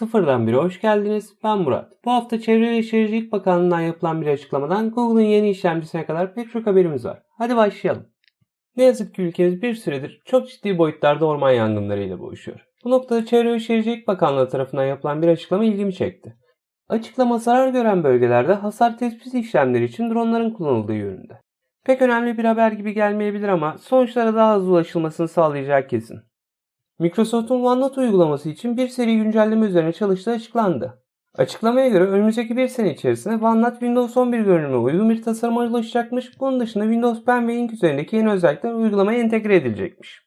Sıfırdan biri hoş geldiniz. Ben Murat. Bu hafta Çevre ve Şehircilik Bakanlığı'ndan yapılan bir açıklamadan Google'ın yeni işlemcisine kadar pek çok haberimiz var. Hadi başlayalım. Ne yazık ki ülkemiz bir süredir çok ciddi boyutlarda orman yangınlarıyla boğuşuyor. Bu noktada Çevre ve Şehircilik Bakanlığı tarafından yapılan bir açıklama ilgimi çekti. Açıklama zarar gören bölgelerde hasar tespit işlemleri için dronların kullanıldığı yönünde. Pek önemli bir haber gibi gelmeyebilir ama sonuçlara daha hızlı ulaşılmasını sağlayacak kesin. Microsoft'un OneNote uygulaması için bir seri güncelleme üzerine çalıştığı açıklandı. Açıklamaya göre önümüzdeki bir sene içerisinde OneNote Windows 11 görünümüne uygun bir tasarıma ulaşacakmış. Bunun dışında Windows Pen ve Ink üzerindeki yeni özellikler uygulamaya entegre edilecekmiş.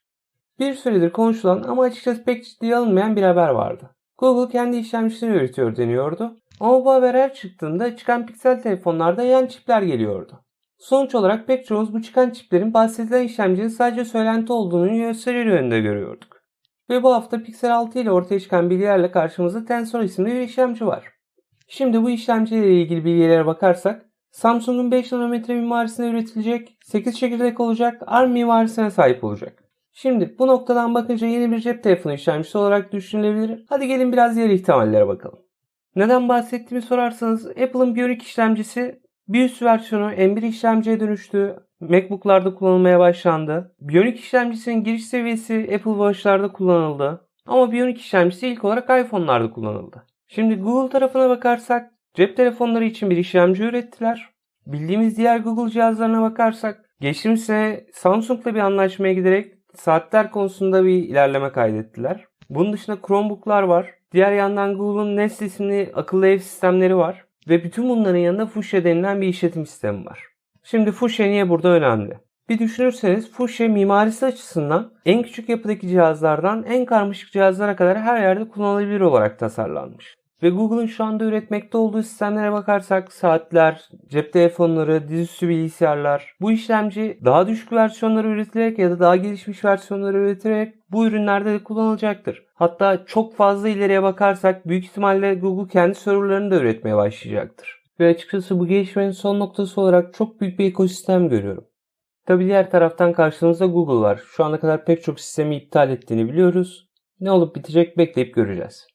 Bir süredir konuşulan ama açıkçası pek ciddiye alınmayan bir haber vardı. Google kendi işlemcisini üretiyor deniyordu. Ama bu haber her çıktığında çıkan piksel telefonlarda yan çipler geliyordu. Sonuç olarak pek çoğumuz bu çıkan çiplerin bahsedilen işlemcinin sadece söylenti olduğunu gösterir yönünde görüyorduk. Ve bu hafta Pixel 6 ile ortaya çıkan bilgilerle karşımızda Tensor isimli bir işlemci var. Şimdi bu işlemciyle ilgili bilgilere bakarsak Samsung'un 5 nanometre mimarisine üretilecek, 8 çekirdek olacak, ARM mimarisine sahip olacak. Şimdi bu noktadan bakınca yeni bir cep telefonu işlemcisi olarak düşünülebilir. Hadi gelin biraz diğer ihtimallere bakalım. Neden bahsettiğimi sorarsanız Apple'ın Bionic işlemcisi bir üst versiyonu M1 işlemciye dönüştü. MacBook'larda kullanılmaya başlandı. Bionic işlemcisinin giriş seviyesi Apple Watch'larda kullanıldı. Ama Bionic işlemcisi ilk olarak iPhone'larda kullanıldı. Şimdi Google tarafına bakarsak cep telefonları için bir işlemci ürettiler. Bildiğimiz diğer Google cihazlarına bakarsak geçtiğimiz sene Samsung'la bir anlaşmaya giderek saatler konusunda bir ilerleme kaydettiler. Bunun dışında Chromebook'lar var. Diğer yandan Google'un Nest isimli akıllı ev sistemleri var. Ve bütün bunların yanında Fuchsia denilen bir işletim sistemi var. Şimdi Fuchsia niye burada önemli? Bir düşünürseniz Fuchsia mimarisi açısından en küçük yapıdaki cihazlardan en karmaşık cihazlara kadar her yerde kullanılabilir olarak tasarlanmış. Ve Google'ın şu anda üretmekte olduğu sistemlere bakarsak saatler, cep telefonları, dizüstü bilgisayarlar bu işlemci daha düşük versiyonları üretilerek ya da daha gelişmiş versiyonları üretilerek bu ürünlerde de kullanılacaktır. Hatta çok fazla ileriye bakarsak büyük ihtimalle Google kendi serverlarını da üretmeye başlayacaktır. Ve açıkçası bu gelişmenin son noktası olarak çok büyük bir ekosistem görüyorum. Tabi diğer taraftan karşımızda Google var. Şu ana kadar pek çok sistemi iptal ettiğini biliyoruz. Ne olup bitecek bekleyip göreceğiz.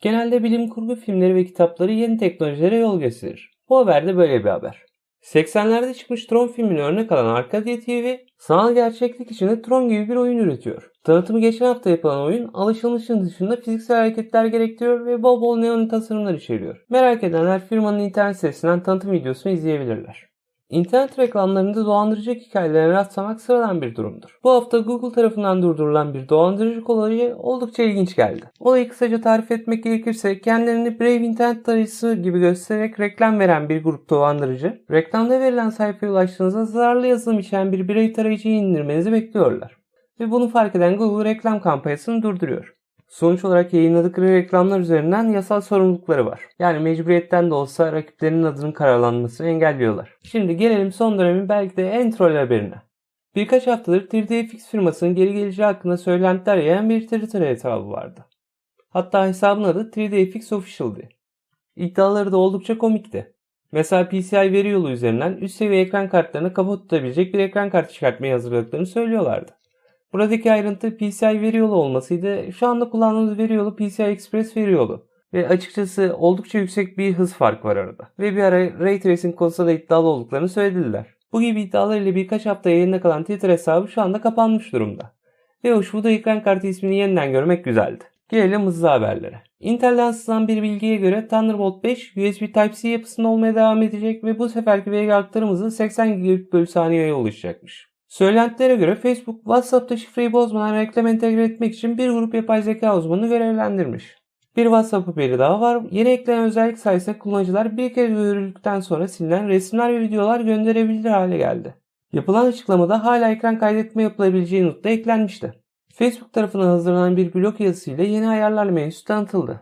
Genelde bilim kurgu filmleri ve kitapları yeni teknolojilere yol gösterir. Bu haber de böyle bir haber. 80'lerde çıkmış Tron filmini örnek alan Arcadia TV, sanal gerçeklik içinde Tron gibi bir oyun üretiyor. Tanıtımı geçen hafta yapılan oyun alışılmışın dışında fiziksel hareketler gerektiriyor ve bol bol neon tasarımlar içeriyor. Merak edenler firmanın internet sitesinden tanıtım videosunu izleyebilirler. İnternet reklamlarında dolandırıcı hikayelere rastlamak sıradan bir durumdur. Bu hafta Google tarafından durdurulan bir dolandırıcılık olayı oldukça ilginç geldi. Olayı kısaca tarif etmek gerekirse kendilerini Brave internet tarayıcısı gibi göstererek reklam veren bir grup dolandırıcı, reklamda verilen sayfaya ulaştığınızda zararlı yazılım içeren bir Brave tarayıcıyı indirmenizi bekliyorlar. Ve bunu fark eden Google reklam kampanyasını durduruyor. Sonuç olarak yayınladıkları reklamlar üzerinden yasal sorumlulukları var. Yani mecburiyetten de olsa rakiplerinin adının karalanmasını engelliyorlar. Şimdi gelelim son dönemin belki de en troll haberine. Birkaç haftadır 3DFX firmasının geri geleceği hakkında söylentiler yayan bir Twitter hesabı vardı. Hatta hesabın adı 3DFX Official'di. İddiaları da oldukça komikti. Mesela PCI veri yolu üzerinden üst seviye ekran kartlarını kafa tutabilecek bir ekran kartı çıkartmayı hazırladıklarını söylüyorlardı. Buradaki ayrıntı PCI veri yolu olmasıydı. Şu anda kullandığımız veri yolu PCI Express veri yolu. Ve açıkçası oldukça yüksek bir hız farkı var arada. Ve bir ara Ray Tracing konusunda da iddialı olduklarını söylediler. Bu gibi iddialar ile birkaç hafta yayında kalan Twitter hesabı şu anda kapanmış durumda. Ve hoş bu da ekran kartı ismini yeniden görmek güzeldi. Gelelim hızlı haberlere. Intel'den sızan bir bilgiye göre Thunderbolt 5 USB Type-C yapısında olmaya devam edecek ve bu seferki Vega aktarım hızı 80 gigabit bölü saniyeye ulaşacakmış. Söylentilere göre Facebook WhatsApp'ta şifreyi bozmadan reklam entegre etmek için bir grup yapay zeka uzmanını görevlendirmiş. Bir WhatsApp haberi daha var. Yeni eklenen özellik sayesinde kullanıcılar bir kez görüldükten sonra silinen resimler ve videolar gönderebilir hale geldi. Yapılan açıklamada hala ekran kaydetme yapılabileceği not da eklenmişti. Facebook tarafından hazırlanan bir blog yazısıyla yeni ayarlar menüsü tanıtıldı.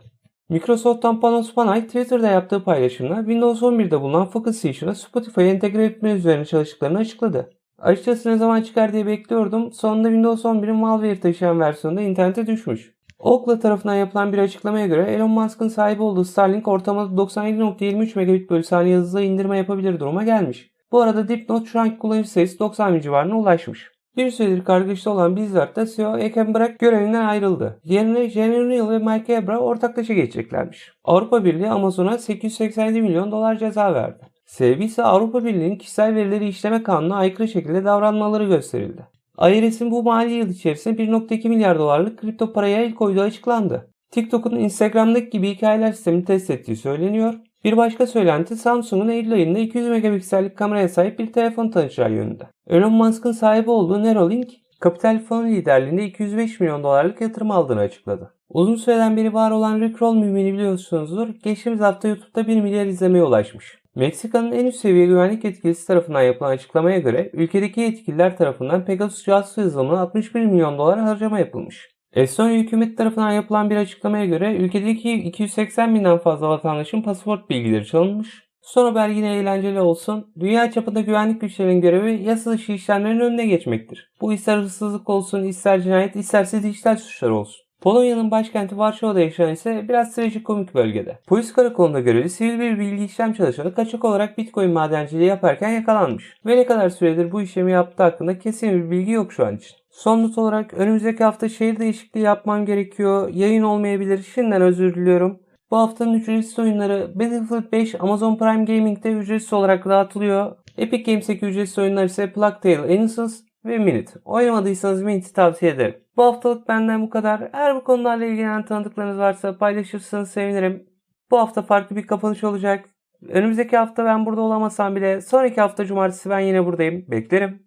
Microsoft'tan Panos Panay Twitter'da yaptığı paylaşımda Windows 11'de bulunan Focus Station'a Spotify'ı entegre etme üzerine çalıştıklarını açıkladı. Açıkçası ne zaman çıkar diye bekliyordum. Sonunda Windows 11'in malware taşıyan versiyonunda internete düşmüş. Ookla tarafından yapılan bir açıklamaya göre Elon Musk'ın sahibi olduğu Starlink ortamda 97.23 megabit bölü saniye hızla indirme yapabilir duruma gelmiş. Bu arada dipnot şu anki kullanıcı sayısı 90 bin civarına ulaşmış. Bir süredir kargaşta olan Blizzard'da CEO Eken Bırak görevinden ayrıldı. Yerine Jenny Neal ve Mike Ebra ortaklaşa geçeceklermiş. Avrupa Birliği Amazon'a 887 milyon dolar ceza verdi. Sebebi ise Avrupa Birliği'nin kişisel verileri işleme kanununa aykırı şekilde davranmaları gösterildi. IRS'in bu mali yıl içerisinde 1.2 milyar dolarlık kripto paraya el koyduğu açıklandı. TikTok'un Instagram'daki gibi hikayeler sistemini test ettiği söyleniyor. Bir başka söylenti Samsung'un Eylül ayında 200 megapiksellik kameraya sahip bir telefon tanıtacağı yönünde. Elon Musk'ın sahibi olduğu Neuralink, kapital fon liderliğinde 205 milyon dolarlık yatırım aldığını açıkladı. Uzun süreden beri var olan Rickroll mümini biliyorsunuzdur. Geçtiğimiz hafta YouTube'da 1 milyar izlemeye ulaşmış. Meksika'nın en üst seviye güvenlik yetkilisi tarafından yapılan açıklamaya göre ülkedeki yetkililer tarafından Pegasus casus yazılımına 61 milyon dolar harcama yapılmış. Estonya hükümeti tarafından yapılan bir açıklamaya göre ülkedeki 280 binden fazla vatandaşın pasaport bilgileri çalınmış. Son haber yine eğlenceli olsun. Dünya çapında güvenlik güçlerinin görevi yasa dışı işlemlerin önüne geçmektir. Bu ister hırsızlık olsun, ister cinayet, isterse dijital suçlar olsun. Polonya'nın başkenti Varşova'da yaşayan ise biraz trajikomik bölgede. Polis karakolunda görevli sivil bir bilgi işlem çalışanı kaçak olarak bitcoin madenciliği yaparken yakalanmış. Ve ne kadar süredir bu işlemi yaptığı hakkında kesin bir bilgi yok şu an için. Son not olarak önümüzdeki hafta şehir değişikliği yapmam gerekiyor. Yayın olmayabilir. Şimdiden özür diliyorum. Bu haftanın ücretsiz oyunları Battlefield 5 Amazon Prime Gaming'de ücretsiz olarak dağıtılıyor. Epic Games'teki ücretsiz oyunlar ise Plague Tale Innocence ve Minute. Oynamadıysanız Minute'i tavsiye ederim. Bu haftalık benden bu kadar. Eğer bu konularla ilgilenen tanıdıklarınız varsa paylaşırsanız sevinirim. Bu hafta farklı bir kapanış olacak. Önümüzdeki hafta ben burada olamasam bile sonraki hafta cumartesi ben yine buradayım. Beklerim.